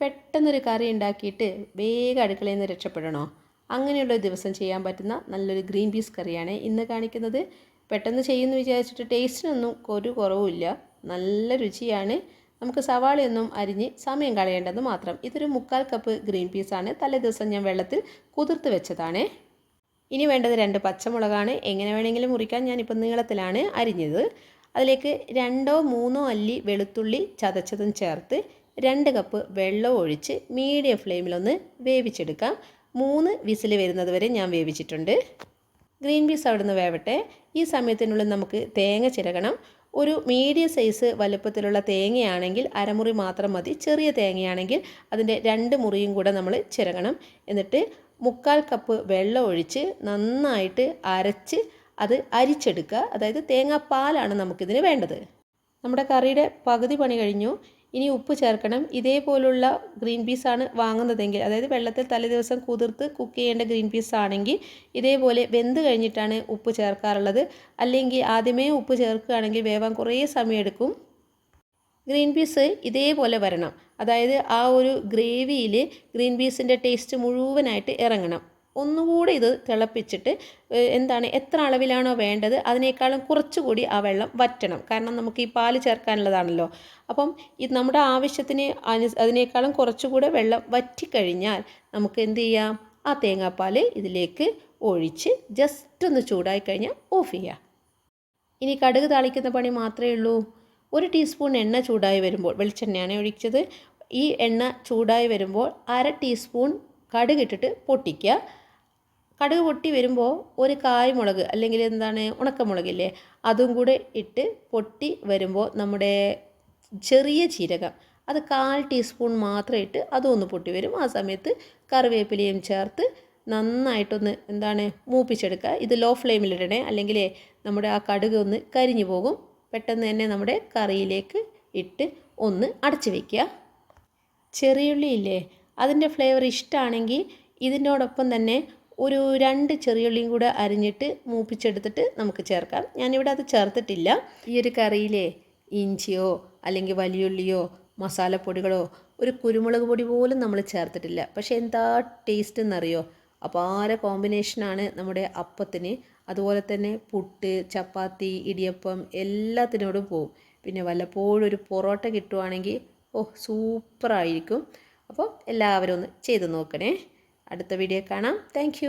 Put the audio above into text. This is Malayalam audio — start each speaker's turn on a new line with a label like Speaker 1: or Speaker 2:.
Speaker 1: പെട്ടെന്നൊരു കറി ഉണ്ടാക്കിയിട്ട് വേഗം അടുക്കളയിൽ നിന്ന് രക്ഷപ്പെടണോ? അങ്ങനെയുള്ള ദിവസം ചെയ്യാൻ പറ്റുന്ന നല്ലൊരു ഗ്രീൻ പീസ് കറിയാണ് ഇന്ന് കാണിക്കുന്നത്. പെട്ടെന്ന് ചെയ്യുമെന്ന് വിചാരിച്ചിട്ട് ടേസ്റ്റിനൊന്നും ഒരു കുറവുമില്ല നല്ല രുചിയാണ്. നമുക്ക് സവാളയൊന്നും അരിഞ്ഞ് സമയം കളയേണ്ടത് മാത്രം. ഇതൊരു മുക്കാൽ കപ്പ് ഗ്രീൻ പീസാണ് തലേ ദിവസം ഞാൻ വെള്ളത്തിൽ കുതിർത്ത് വെച്ചതാണ്. ഇനി വേണ്ടത് രണ്ട് പച്ചമുളകാണ്. എങ്ങനെ വേണമെങ്കിലും മുറിക്കാൻ ഞാനിപ്പോൾ നീളത്തിലാണ് അരിഞ്ഞത്. അതിലേക്ക് രണ്ടോ മൂന്നോ അല്ലി വെളുത്തുള്ളി ചതച്ചതും ചേർത്ത് രണ്ട് കപ്പ് വെള്ളം ഒഴിച്ച് മീഡിയം ഫ്ലെയിമിലൊന്ന് വേവിച്ചെടുക്കാം. മൂന്ന് വിസിൽ വരുന്നത് വരെ ഞാൻ വേവിച്ചിട്ടുണ്ട്. ഗ്രീൻ പീസ് അവിടുന്ന് വേവട്ടെ. ഈ സമയത്തിനുള്ളിൽ നമുക്ക് തേങ്ങ ചിരകണം. ഒരു മീഡിയം സൈസ് വലുപ്പത്തിലുള്ള തേങ്ങയാണെങ്കിൽ അരമുറി മാത്രം മതി. ചെറിയ തേങ്ങയാണെങ്കിൽ അതിന്റെ രണ്ട് മുറിയും കൂടെ നമ്മൾ ചിരകണം. എന്നിട്ട് മുക്കാൽ കപ്പ് വെള്ളം ഒഴിച്ച് നന്നായിട്ട് അരച്ച് അത് അരിച്ചെടുക്കുക. അതായത് തേങ്ങാപ്പാലാണ് നമുക്കിതിന് വേണ്ടത്. നമ്മുടെ കറിയുടെ പകുതി പണി കഴിഞ്ഞു. ഇനി ഉപ്പ് ചേർക്കണം. ഇതേപോലുള്ള ഗ്രീൻ പീസാണ് വാങ്ങുന്നതെങ്കിൽ അതായത് വെള്ളത്തിൽ തലേ ദിവസം കുതിർത്ത് കുക്ക് ചെയ്യേണ്ട ഗ്രീൻ പീസ് ആണെങ്കിൽ ഇതേപോലെ വെന്ത് കഴിഞ്ഞിട്ടാണ് ഉപ്പ് ചേർക്കാറുള്ളത്. അല്ലെങ്കിൽ ആദ്യമേ ഉപ്പ് ചേർക്കുകയാണെങ്കിൽ വേവാൻ കുറേ സമയമെടുക്കും. ഗ്രീൻ പീസ് ഇതേപോലെ വരണം. അതായത് ആ ഒരു ഗ്രേവിയിൽ ഗ്രീൻ പീസിന്റെ ടേസ്റ്റ് മുഴുവനായിട്ട് ഇറങ്ങണം. ഒന്നുകൂടി ഇത് തിളപ്പിച്ചിട്ട് എന്താണ് എത്ര അളവിലാണോ വേണ്ടത് അതിനേക്കാളും കുറച്ചുകൂടി ആ വെള്ളം വറ്റണം. കാരണം നമുക്ക് ഈ പാൽ ചേർക്കാനുള്ളതാണല്ലോ. അപ്പം ഇത് നമ്മുടെ ആവശ്യത്തിന് അനു അതിനേക്കാളും കുറച്ചുകൂടെ വെള്ളം വറ്റിക്കഴിഞ്ഞാൽ നമുക്ക് എന്ത് ചെയ്യാം? ആ തേങ്ങാപ്പാൽ ഇതിലേക്ക് ഒഴിച്ച് ജസ്റ്റ് ഒന്ന് ചൂടായി കഴിഞ്ഞാൽ ഓഫ് ചെയ്യാം. ഇനി കടുക് താളിക്കുന്ന പണി മാത്രമേ ഉള്ളൂ. ഒരു ടീസ്പൂൺ എണ്ണ ചൂടായി വരുമ്പോൾ വെളിച്ചെണ്ണയാണ് ഒഴിച്ചത്. ഈ എണ്ണ ചൂടായി വരുമ്പോൾ അര ടീസ്പൂൺ കടുകിട്ടിട്ട് പൊട്ടിക്കുക. കടുക് പൊട്ടി വരുമ്പോൾ ഒരു കായ്മുളക് അല്ലെങ്കിൽ എന്താണ് ഉണക്കമുളകില്ലേ അതും കൂടെ ഇട്ട് പൊട്ടി വരുമ്പോൾ നമ്മുടെ ചെറിയ ജീരകം അത് കാൽ ടീസ്പൂൺ മാത്രം ഇട്ട് അതും ഒന്ന് പൊട്ടി വരും. ആ സമയത്ത് കറിവേപ്പിലയും ചേർത്ത് നന്നായിട്ടൊന്ന് എന്താണ് മൂപ്പിച്ചെടുക്കുക. ഇത് ലോ ഫ്ലെയിമിലിടണേ അല്ലെങ്കിൽ നമ്മുടെ ആ കടുക് ഒന്ന് കരിഞ്ഞു പോകും. പെട്ടെന്ന് തന്നെ നമ്മുടെ കറിയിലേക്ക് ഇട്ട് ഒന്ന് അടച്ചു വയ്ക്കുക ചെറിയുള്ളി ഇല്ലേ അതിന്റെ ഫ്ലേവർ ഇഷ്ടമാണെങ്കിൽ ഇതിനോടൊപ്പം തന്നെ ഒരു രണ്ട് ചെറിയുള്ളിയും കൂടെ അരിഞ്ഞിട്ട് മൂപ്പിച്ചെടുത്തിട്ട് നമുക്ക് ചേർക്കാം. ഞാനിവിടെ അത് ചേർത്തിട്ടില്ല. ഈ ഒരു കറിയിലെ ഇഞ്ചിയോ അല്ലെങ്കിൽ വലിയുള്ളിയോ മസാലപ്പൊടികളോ ഒരു കുരുമുളക് പൊടി പോലും നമ്മൾ ചേർത്തിട്ടില്ല. പക്ഷേ എന്താ ടേസ്റ്റ് എന്നറിയോ? അപാര കോമ്പിനേഷനാണ് നമ്മുടെ അപ്പത്തിന് അതുപോലെ തന്നെ പുട്ട് ചപ്പാത്തി ഇടിയപ്പം എല്ലാത്തിനോടും പോവും. പിന്നെ വല്ലപ്പോഴും ഒരു പൊറോട്ട കിട്ടുവാണെങ്കിൽ ഓ സൂപ്പറായിരിക്കും അപ്പോൾ എല്ലാവരും ഒന്ന് ചെയ്ത് നോക്കണേ. അടുത്ത വീഡിയോ കാണാം. താങ്ക്